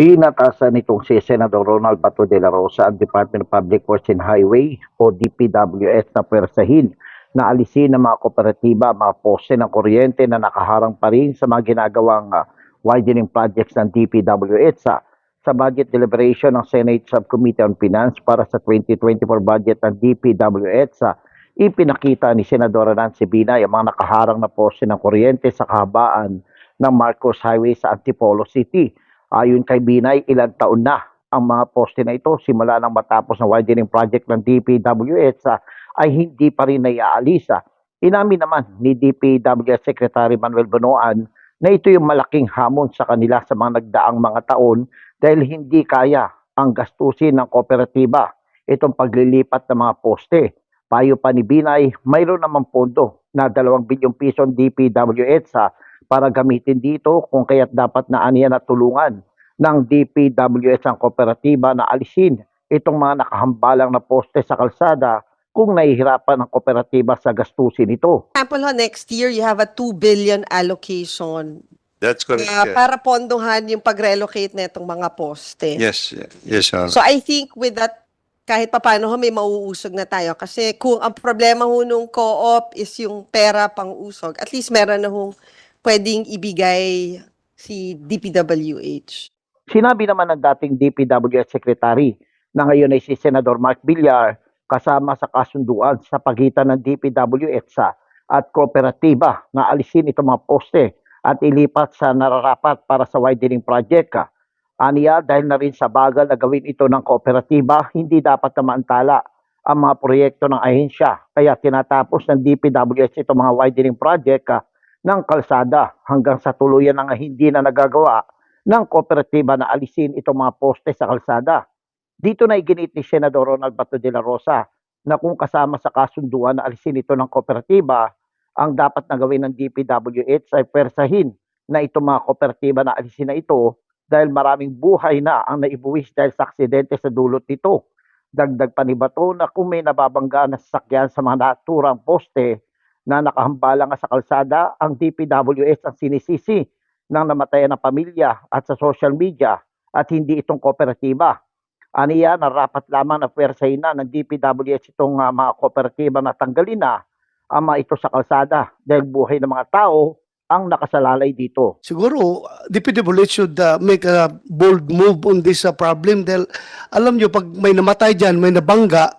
Inatasan nitong si Senador Ronald Bato de la Rosa ang Department of Public Works and Highway o DPWS na pwersahin na alisin ng mga kooperatiba, mga poste ng kuryente na nakaharang pa rin sa mga ginagawang ah, widening projects ng DPWS sa, sa budget deliberation ng Senate Subcommittee on Finance para sa 2024 budget ng DPWS sa ipinakita ni Senadora Nancy Binay ang mga nakaharang na poste ng kuryente sa kahabaan ng Marcos Highway sa Antipolo City. Ayon kay Binay, ilang taon na ang mga poste na ito simula nang matapos ng widening project ng DPWS ah, ay hindi pa rin naiaalis. ah. Inamin naman ni DPWS Secretary Manuel Bonoan na ito yung malaking hamon sa kanila sa mga nagdaang mga taon dahil hindi kaya ang gastusin ng kooperatiba itong paglilipat ng mga poste. Payo pa ni Binay, mayroon naman pondo na 2 bilyong piso ang DPWS sa para gamitin dito kung kaya't dapat na aniya na tulungan ng DPWS ang kooperatiba na alisin itong mga nakahambalang na poste sa kalsada kung nahihirapan ang kooperatiba sa gastusin ito. example, ho, next year, you have a 2 billion allocation That's correct. uh, yeah. para pondohan yung pag-relocate na itong mga poste. Yes, yes, Honor. So I think with that, kahit papano ho, may mauusog na tayo. Kasi kung ang problema ho nung co-op is yung pera pang usog, at least meron na hong pwedeng ibigay si DPWH. Sinabi naman ng dating DPWS Secretary na ngayon ay si Senador Mark Villar kasama sa kasunduan sa pagitan ng DPWS sa- at kooperatiba na alisin itong mga poste at ilipat sa nararapat para sa widening project. Aniya, dahil na rin sa bagal na gawin ito ng kooperatiba, hindi dapat na maantala ang mga proyekto ng ahensya. Kaya tinatapos ng DPWS itong mga widening project ng kalsada hanggang sa tuluyan na nga hindi na nagagawa ng kooperatiba na alisin itong mga poste sa kalsada. Dito na iginit ni Senador Ronald Bato de la Rosa na kung kasama sa kasunduan na alisin ito ng kooperatiba, ang dapat na gawin ng DPWH ay persahin na itong mga kooperatiba na alisin na ito dahil maraming buhay na ang naibuwis dahil sa aksidente sa dulot nito. Dagdag pa ni Bato na kung may nababangga na sasakyan sa mga naturang poste na nakahambala nga sa kalsada, ang DPWH ang sinisisi ng namatayan na pamilya at sa social media at hindi itong kooperatiba. Aniya na rapat lamang na pwersahin na ng DPWH itong ah, mga kooperatiba na tanggalin na ang mga ito sa kalsada dahil buhay ng mga tao ang nakasalalay dito. Siguro, uh, DPWH should uh, make a bold move on this uh, problem dahil alam nyo, pag may namatay dyan, may nabangga,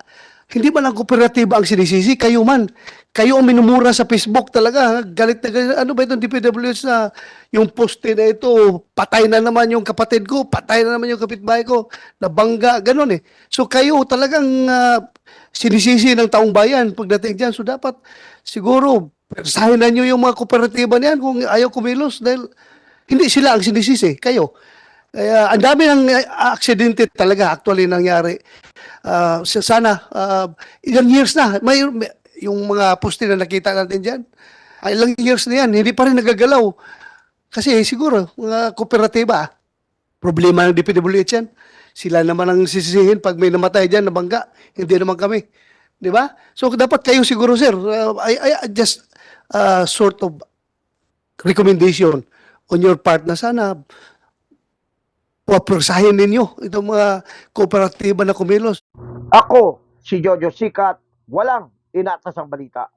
hindi man ang kooperatiba ang sinisisi, kayo man. Kayo ang minumura sa Facebook talaga. Galit na galit. Ano ba itong DPWH na yung poste na ito, patay na naman yung kapatid ko, patay na naman yung kapitbahay ko, nabangga, ganun eh. So kayo talagang uh, sinisisi ng taong bayan pagdating dyan. So dapat siguro, persahin na nyo yung mga kooperatiba niyan kung ayaw kumilos dahil hindi sila ang sinisisi, kayo. Kaya ang dami ng uh, aksidente talaga actually nangyari. Ah, sa- sana ah, ilang years na may, may- yung mga poste na nakita natin diyan. Ay, ilang years na yan, hindi pa rin nagagalaw. Kasi siguro, mga kooperatiba, problema ng DPWH yan. Sila naman ang sisisihin pag may namatay dyan, nabangga. Hindi naman kami. Di ba? So, dapat kayo siguro, sir, uh, I, I just uh, sort of recommendation on your part na sana paprosahin ninyo itong mga kooperatiba na kumilos. Ako, si Jojo Sikat, walang inatasang balita.